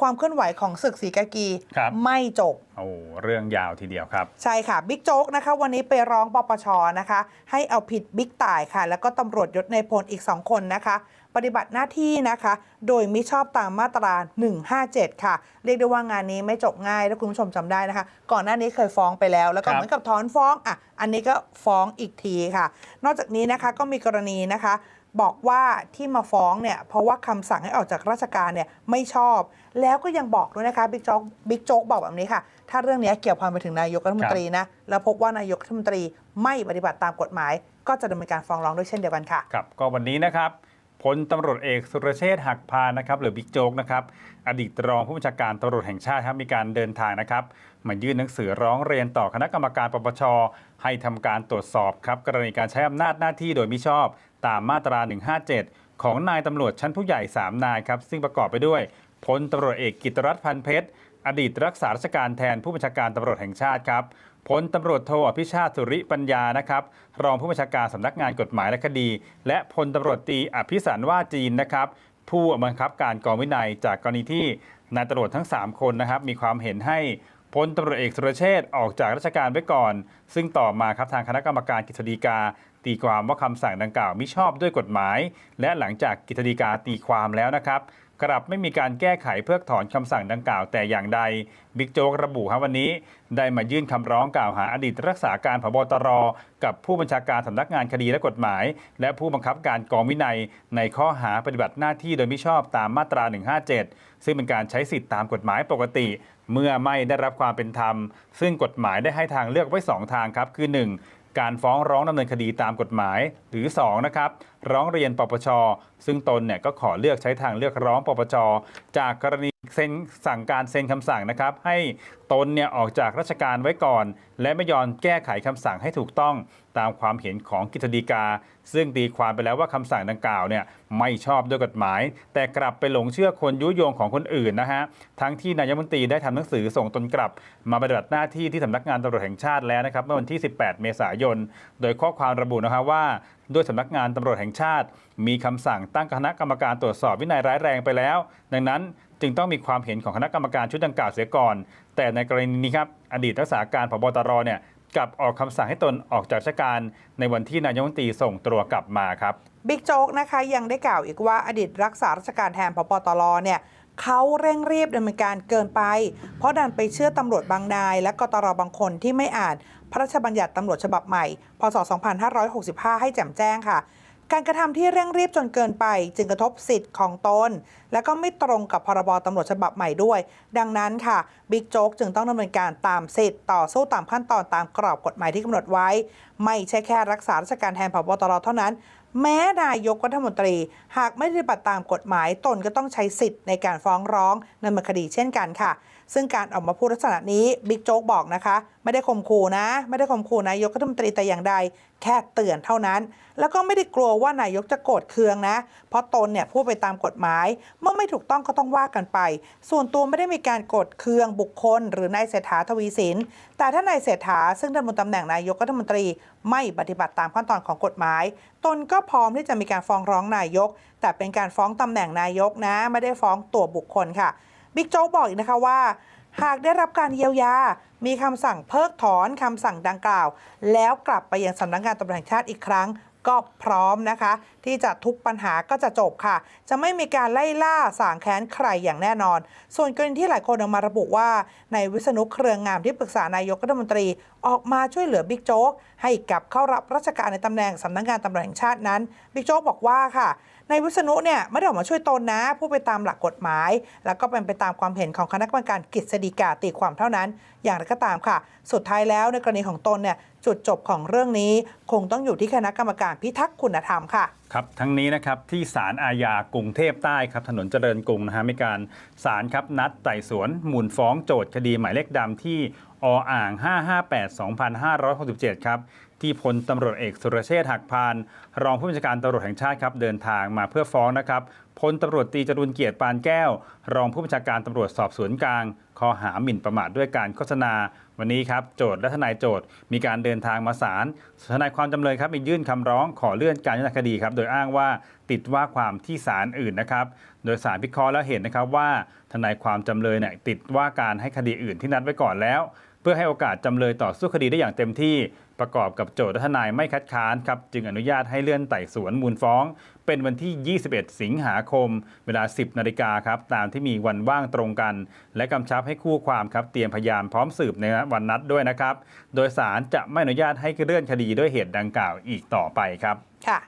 ความเคลื่อนไหวของศึกสีกากี ครับไม่จบ โอ้เรื่องยาวทีเดียวครับ ใช่ค่ะบิ๊กโจ๊กนะคะ วันนี้ไปร้องปปชนะคะ ให้เอาผิดบิ๊กต่ายค่ะ แล้วก็ตำรวจยศในพลอีก 2 คนนะคะ ปฏิบัติหน้าที่นะคะ โดยมิชอบตามมาตรา 157 ค่ะ เรียกได้ว่างานนี้ไม่จบง่ายถ้าคุณผู้ชมจำได้นะคะ ก่อนหน้านี้เคยฟ้องไปแล้ว แล้วก็ครับ เหมือนกับถอนฟ้องอะอันนี้ก็ฟ้องอีกทีค่ะ นอกจากนี้นะคะก็มีกรณีนะคะ บอกว่าที่มาฟ้องเนี่ยเพราะว่าคำสั่งให้ออกจากราชการเนี่ยไม่ชอบ แล้วก็ยังบอกด้วยนะคะบิ๊กโจ๊กบิ๊กโจ๊กบอกแบบนี้ค่ะ ถ้าเรื่องนี้เกี่ยวพันไปถึงนายกรัฐมนตรีนะแล้วพบว่านายกรัฐมนตรีไม่ปฏิบัติตามกฎหมาย ก็จะดำเนินการฟ้องร้องด้วยเช่นเดียวกันค่ะครับก็วันนี้นะครับพลตำรวจเอกสุรเชษฐ์หักพานนะครับหรือบิ๊กโจ๊กนะครับอดีตรองผู้บัญชาการตำรวจแห่งชาติครับมีการเดินทางนะครับมายื่นหนังสือร้องเรียนต่อคณะกรรมการปปชให้ทำการตรวจสอบครับกรณีการใช้อำนาจหน้าที่โดยมิชอบ ตามมาตรา 157 ของนายตำรวจชั้นผู้ใหญ่ 3 นายครับ ซึ่งประกอบไปด้วยพลตำรวจเอกกิตรัตน์พันเพชร อดีตรักษาราชการแทนผู้บัญชาการตำรวจแห่งชาติครับพลตำรวจโทอภิชาติสุริปัญญานะครับรองผู้บัญชาการสำนักงานกฎหมายและคดี และพลตำรวจตีอภิสันว่าจีนนะครับผู้บังคับการกองวินัยจากกรณีที่นายตำรวจทั้ง 3 คนนะครับมีความเห็นให้ พลตำรวจเอกสุรเชษฐ์ออกจากราชการไว้ก่อน ซึ่งต่อมาครับทางคณะกรรมการกฤษฎีกา ตีความว่าคำสั่งดังกล่าวมิชอบด้วยกฎหมาย และหลังจากกฤษฎีกาตีความแล้วนะครับ กลับไม่มีการแก้ไขเพิกถอนคำสั่งดังกล่าวแต่อย่างใด บิ๊กโจ๊กระบุครับวันนี้ ได้มายื่นคำร้องกล่าวหาอดีตรักษาการผบตร กับผู้บัญชาการสำนักงานคดีและกฎหมาย และผู้บังคับการกองวินัย ในข้อหาปฏิบัติหน้าที่โดยมิชอบตามมาตรา 157 ซึ่งเป็นการใช้สิทธิตามกฎหมายปกติ เมื่อไม่ได้รับความเป็นธรรม ซึ่งกฎหมายได้ให้ทางเลือกไว้ 2 ทางครับคือ 1. การฟ้องร้องดำเนินคดีตามกฎหมาย หรือ2นะครับร้องเรียนปปช ซึ่งตนเนี่ยก็ขอเลือกใช้ทางเลือกร้องปปช จากกรณีเซ็นสั่งการเซ็นคำสั่งนะครับ ให้ตนเนี่ยออกจากราชการไว้ก่อน และไม่ยอมแก้ไขคำสั่งให้ถูกต้องตามความเห็นของกิจฎีกา ซึ่งตีความไปแล้วว่าคำสั่งดังกล่าวเนี่ยไม่ชอบด้วยกฎหมาย แต่กลับไปหลงเชื่อคนยุยงของคนอื่นนะฮะทั้งที่นายมนตรีได้ทำหนังสือส่งตนกลับ มาปฏิบัติหน้าที่ที่สำนักงานตำรวจแห่งชาติแล้วนะครับเมื่อวันที่ 18 เมษายน โดยข้อความระบุนะครับว่าด้วยสำนักงานตำรวจแห่งชาติ มีคำสั่งตั้งคณะกรรมการตรวจสอบวินัยร้ายแรงไปแล้ว ดังนั้น จึงต้องมีความเห็นของคณะกรรมการชุดดังกล่าวเสียก่อน แต่ในกรณีนี้ครับอดีตรักษาการผบตรเนี่ยกลับออกคำสั่งให้ตนออกจากราชการ ในวันที่นายกรัฐมนตรีส่งตัวกลับมาครับบิ๊กโจ๊กนะคะยังได้กล่าวอีกว่าอดีตรักษาราชการแทนพบตรเนี่ยเขาเร่งรีบดำเนินการเกินไป เพราะดันไปเชื่อตำรวจบางนาย และกตรบางคนที่ไม่อ่านพระราชบัญญัติตำรวจฉบับใหม่ พศ 2565 ให้แจ่มแจ้งค่ะ การกระทำที่เร่งรีบจนเกินไป จึงกระทบสิทธิ์ของตน และก็ไม่ตรงกับพรบตำรวจฉบับใหม่ด้วย ดังนั้นค่ะบิ๊กโจ๊กจึงต้องดำเนินการตามสิทธิ์ต่อสู้ตามขั้นตอนตามกรอบกฎหมายที่กำหนดไว้ ไม่ใช่แค่รักษาราชการแทนพบตรเท่านั้น แม้นายกรัฐมนตรี หากไม่ปฏิบัติตามกฎหมายตนก็ต้องใช้สิทธิ์ในการฟ้องร้องดำเนินคดีเช่นกันค่ะ ซึ่งการออกมาพูดลักษณะนี้บิ๊กโจ๊กบอกนะคะ ไม่ได้ข่มขู่นะ ไม่ได้ข่มขู่นายกรัฐมนตรีแต่อย่างใด แค่เตือนเท่านั้น แล้วก็ไม่ได้กลัวว่านายกจะโกรธเคืองนะ เพราะตนเนี่ยพูดไปตามกฎหมาย เมื่อไม่ถูกต้องก็ต้องว่ากันไป ส่วนตัวไม่ได้มีการโกรธเคืองบุคคล หรือนายเศรษฐาทวีสิน แต่ถ้านายเศรษฐาซึ่งดำรงตำแหน่งนายกรัฐมนตรี ไม่ปฏิบัติตามขั้นตอนของกฎหมาย ตนก็พร้อมที่จะมีการฟ้องร้องนายก แต่เป็นการฟ้องตำแหน่งนายกนะ ไม่ได้ฟ้องตัวบุคคลค่ะ บิ๊กโจ๊กบอกอีกนะคะว่า หากได้รับการเยียวยา มีคำสั่งเพิกถอนคำสั่งดังกล่าว แล้วกลับไปยังสำนักงานตำรวจแห่งชาติอีกครั้งก็พร้อมนะคะที่จะทุกปัญหาก็จะจบค่ะ จะไม่มีการไล่ล่าสางแค้นใครอย่างแน่นอน ส่วนกรณีที่หลายคนออกมาระบุว่า ในวิษณุเครืองงามที่ปรึกษานายกรัฐมนตรี ออกมาช่วยเหลือบิ๊กโจ๊กให้กลับเข้ารับราชการในตำแหน่งสำนักงานตำรวจแห่งชาตินั้นบิ๊กโจ๊กบอกว่าค่ะในวิษณุเนี่ยไม่ได้ออกมาช่วยตนนะผู้ไปตามหลักกฎหมาย แล้วก็เป็นไปตามความเห็นของคณะกรรมการกฤษฎีกาตีความเท่านั้น อย่างไรก็ตามค่ะ สุดท้ายแล้วในกรณีของตนเนี่ยจุดจบของเรื่องนี้ คงต้องอยู่ที่คณะกรรมการพิทักษ์คุณธรรมค่ะ ครับทั้งนี้นะครับที่ศาลอาญากรุงเทพใต้ครับถนนเจริญกรุงนะฮะมีการศาลครับนัดไต่สวนมูลฟ้องโจทย์คดีหมายเลขดำที่ออ่าง 558 2567 ครับ ที่พลตำรวจเอกสุรเชษฐ์หักพาน รองผู้บัญชาการตำรวจแห่งชาติครับเดินทางมาเพื่อฟ้องนะครับพลตำรวจตีจรุนเกียรติปานแก้ว รองผู้บัญชาการตำรวจสอบสวนกลางข้อหาหมิ่นประมาทด้วยการโฆษณา วันนี้ครับโจทย์และทนายโจทย์มีการเดินทางมาศาลทนายความจำเลยครับมียื่นคำร้องขอเลื่อนการพิจารณาคดีครับโดยอ้างว่าติดว่าความที่ศาลอื่นนะครับ โดยสารพิเคราะห์แล้วเห็นนะครับว่าทนายความจำเลยเนี่ยติดว่าการให้คดีอื่นที่นัดไว้ก่อนแล้ว เพื่อให้โอกาสจำเลยต่อสู้คดีได้อย่างเต็มที่ ประกอบกับโจทย์และทนายไม่คัดค้านครับจึงอนุญาตให้เลื่อนไต่สวนมูลฟ้อง เป็นวันที่ 21 สิงหาคม เวลา 10 นาฬิกาครับตามที่มีวันว่างตรงกัน และกำชับให้คู่ความครับเตรียมพยานพร้อมสืบในวันนัดด้วยนะครับ โดยสารจะไม่อนุญาตให้เลื่อนคดีด้วยเหตุดังกล่าวอีกต่อไปครับค่ะ